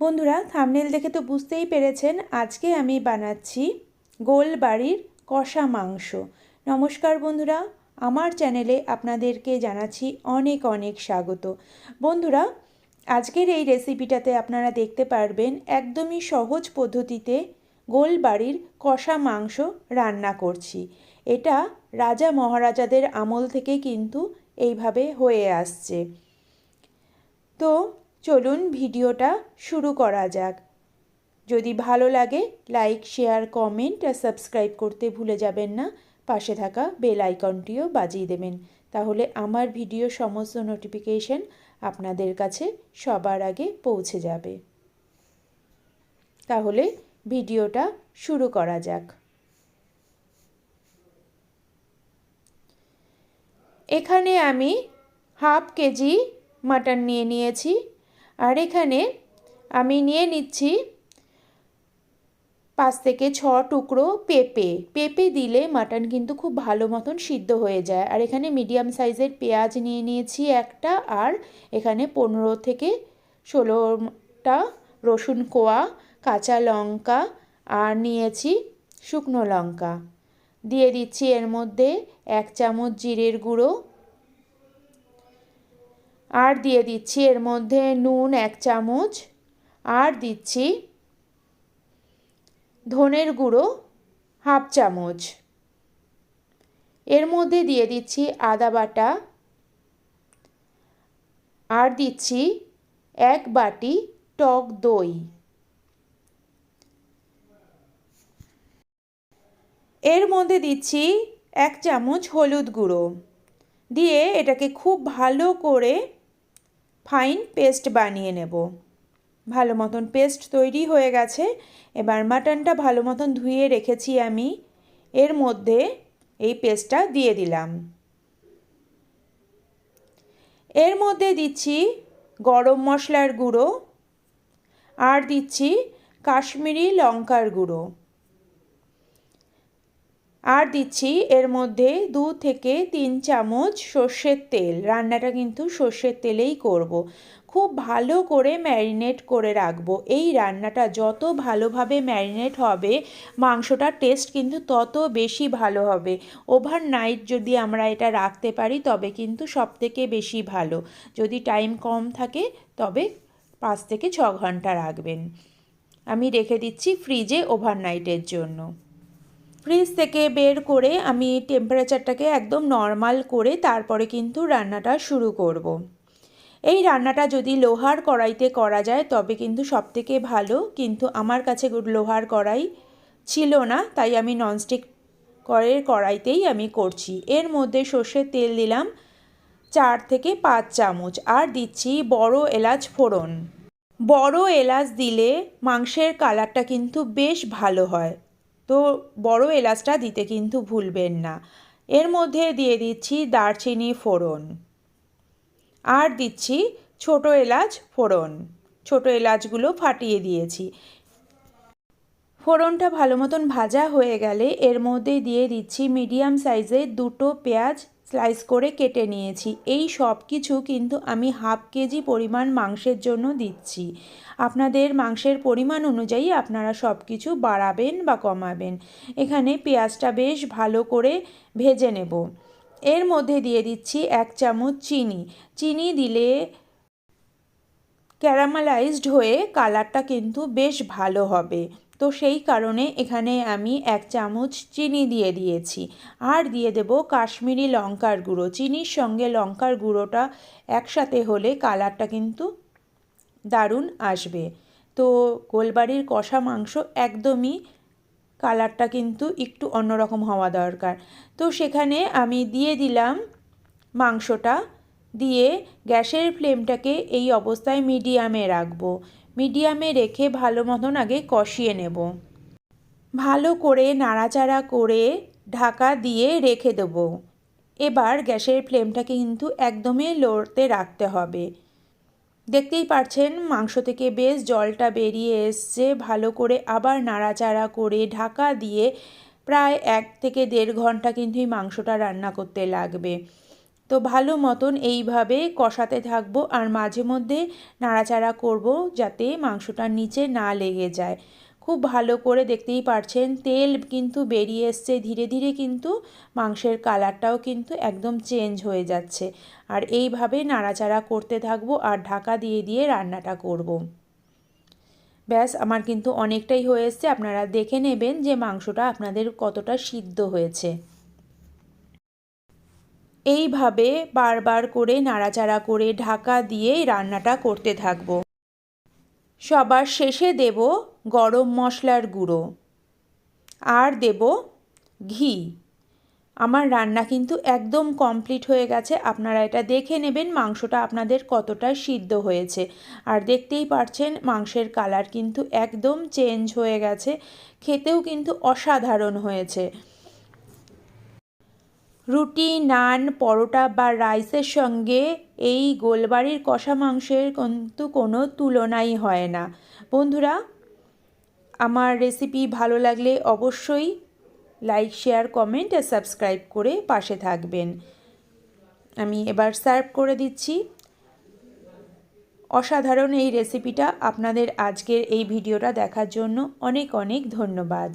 বন্ধুরা থামনেল দেখে তো বুঝতেই পেরেছেন, আজকে আমি বানাচ্ছি গোল বাড়ির কষা মাংস। নমস্কার বন্ধুরা, আমার চ্যানেলে আপনাদেরকে জানাচ্ছি অনেক অনেক স্বাগত। বন্ধুরা, আজকের এই রেসিপিটাতে আপনারা দেখতে পারবেন একদমই সহজ পদ্ধতিতে গোল বাড়ির কষা মাংস রান্না করছি। এটা রাজা মহারাজাদের আমল থেকে কিন্তু এইভাবে হয়ে আসছে। তো চলুন ভিডিওটা শুরু করা যাক। যদি ভালো লাগে, লাইক, শেয়ার, কমেন্ট আর সাবস্ক্রাইব করতে ভুলে যাবেন না, পাশে থাকা বেল আইকনটিও বাজিয়ে দেবেন। তাহলে আমার ভিডিও সমস্ত নোটিফিকেশন আপনাদের কাছে সবার আগে পৌঁছে যাবে। তাহলে ভিডিওটা শুরু করা যাক। এখানে আমি হাফ কেজি মাটন নিয়ে নিয়েছি। আর এখানে আমি নিয়ে নিচ্ছি পাঁচ থেকে ছ টুকরো পেঁপে। পেঁপে দিলে মাটন কিন্তু খুব ভালো মতন সিদ্ধ হয়ে যায়। আর এখানে মিডিয়াম সাইজের পেঁয়াজ নিয়ে নিয়েছি একটা, আর এখানে পনেরো থেকে ষোলোটা রসুন কোয়া, কাঁচা লঙ্কা, আর নিয়েছি শুকনো লঙ্কা। দিয়ে দিচ্ছি এর মধ্যে এক চামচ জিরের গুঁড়ো আর দিয়ে দিচ্ছি এর মধ্যে নুন এক চামচ। আর দিচ্ছি ধনের গুঁড়ো হাফ চামচ। এর মধ্যে দিয়ে দিচ্ছি আদা বাটা। আর দিচ্ছি এক বাটি টক দই। এর মধ্যে দিচ্ছি এক চামচ হলুদ গুঁড়ো। দিয়ে এটাকে খুব ভালো করে ফাইন পেস্ট বানিয়ে নেব। ভালো মতন পেস্ট তৈরি হয়ে গেছে। এবার মাটনটা ভালো মতন ধুয়ে রেখেছি আমি। এর মধ্যে এই পেস্টটা দিয়ে দিলাম। এর মধ্যে দিচ্ছি গরম মশলার গুঁড়ো। আর দিচ্ছি কাশ্মীরি লঙ্কার গুঁড়ো। আর দিচ্ছি এর মধ্যে দু থেকে তিন চামচ সর্ষের তেল। রান্নাটা কিন্তু সর্ষের তেলেই করব। খুব ভালো করে ম্যারিনেট করে রাখব। এই রান্নাটা যত ভালোভাবে ম্যারিনেট হবে, মাংসটার টেস্ট কিন্তু তত বেশি ভালো হবে। ওভার নাইট যদি আমরা এটা রাখতে পারি, তবে কিন্তু সব থেকে বেশি ভালো। যদি টাইম কম থাকে, তবে পাঁচ থেকে ছ ঘণ্টা রাখবেন। আমি রেখে দিচ্ছি ফ্রিজে ওভারনাইটের জন্য। ফ্রিজ থেকে বের করে আমি টেম্পারেচারটাকে একদম নর্মাল করে তারপরে কিন্তু রান্নাটা শুরু করব। এই রান্নাটা যদি লোহার কড়াইতে করা যায় তবে কিন্তু সবথেকে ভালো, কিন্তু আমার কাছে লোহার কড়াই ছিল না, তাই আমি ননস্টিক করের কড়াইতেই আমি করছি। এর মধ্যে সর্ষের তেল দিলাম চার থেকে পাঁচ চামচ আর দিচ্ছি বড় এলাচ ফোড়ন। বড় এলাচ দিলে মাংসের কালারটা কিন্তু বেশ ভালো হয়। তো বড় এলাচটা দিতে কিন্তু ভুলবেন না। এর মধ্যে দিয়ে দিচ্ছি দারচিনি ফোড়ন। আর দিচ্ছি ছোট এলাচ ফোড়ন। ছোট এলাচগুলো ফাটিয়ে দিয়েছি। ফোড়নটা ভালো মতন ভাজা হয়ে গেলে এর মধ্যে দিয়ে দিচ্ছি মিডিয়াম সাইজের দুটো পেঁয়াজ স্লাইস করে কেটে নিয়েছি। এই সব কিছু কিন্তু আমি হাফ কেজি পরিমাণ মাংসের জন্য দিচ্ছি। আপনাদের মাংসের পরিমাণ অনুযায়ী আপনারা সব কিছু বাড়াবেন বা কমাবেন। এখানে পেঁয়াজটা বেশ ভালো করে ভেজে নেব। এর মধ্যে দিয়ে দিচ্ছি এক চামচ চিনি। চিনি দিলে ক্যারামালাইজড হয়ে কালারটা কিন্তু বেশ ভালো হবে। তো সেই কারণে এখানে আমি এক চামচ চিনি দিয়ে দিয়েছি। আর দিয়ে দেব কাশ্মীরি লঙ্কার গুঁড়ো। চিনির সঙ্গে লঙ্কার গুঁড়োটা একসাথে হলে কালারটা কিন্তু দারুণ আসবে। তো গোলবাড়ির কষা মাংস একদমই কালারটা কিন্তু একটু অন্যরকম হওয়া দরকার। তো সেখানে আমি দিয়ে দিলাম মাংসটা। দিয়ে গ্যাসের ফ্লেমটাকে এই অবস্থায় মিডিয়ামে রাখব। মিডিয়ামে রেখে ভালো মতন আগে কষিয়ে নেব। ভালো করে নাড়াচাড়া করে ঢাকা দিয়ে রেখে দেব। এবার গ্যাসের ফ্লেমটাকে কিন্তু একদমই লোতে রাখতে হবে। দেখতেই পারছেন, মাংস থেকে বেশ জলটা বেরিয়ে এসছে। ভালো করে আবার নাড়াচাড়া করে ঢাকা দিয়ে প্রায় এক থেকে দেড় ঘণ্টা কিন্তু এই মাংসটা রান্না করতে লাগবে। তো ভালো মতন এইভাবে কষাতে থাকব আর মাঝে মধ্যে নাড়াচাড়া করব যাতে মাংসটা নিচে না লেগে যায়। খুব ভালো করে দেখতেই পারছেন, তেল কিন্তু বেরিয়ে এসছে, ধীরে ধীরে কিন্তু মাংসের কালারটাও কিন্তু একদম চেঞ্জ হয়ে যাচ্ছে। আর এইভাবে নাড়াচাড়া করতে থাকব আর ঢাকা দিয়ে দিয়ে রান্নাটা করব। ব্যাস, আমার কিন্তু অনেকটাই হয়ে এসছে। আপনারা দেখে নেবেন যে মাংসটা আপনাদের কতটা সিদ্ধ হয়েছে। এইভাবে বারবার করে নাড়াচাড়া করে ঢাকা দিয়ে রান্নাটা করতে থাকব। সবার শেষে দেব গরম মশলার গুঁড়ো। আর দেব ঘি। আমার রান্না কিন্তু একদম কমপ্লিট হয়ে গেছে। আপনারা এটা দেখে নেবেন মাংসটা আপনাদের কতটা সিদ্ধ হয়েছে। আর দেখতেই পারছেন মাংসের কালার কিন্তু একদম চেঞ্জ হয়ে গেছে। খেতেও কিন্তু অসাধারণ হয়েছে। রুটি, নান, পরোটা বা রাইসের সঙ্গে এই গোলবাড়ির কষা মাংসের কিন্তু কোনো তুলনাই হয় না। বন্ধুরা, আমার রেসিপি ভালো লাগলে অবশ্যই লাইক শেয়ার কমেন্ট আর সাবস্ক্রাইব করে পাশে থাকবেন। আমি এবার সার্ভ করে দিচ্ছি। অসাধারণ এই রেসিপিটা আপনাদের আজকের এই ভিডিওটা দেখার জন্য অনেক অনেক ধন্যবাদ।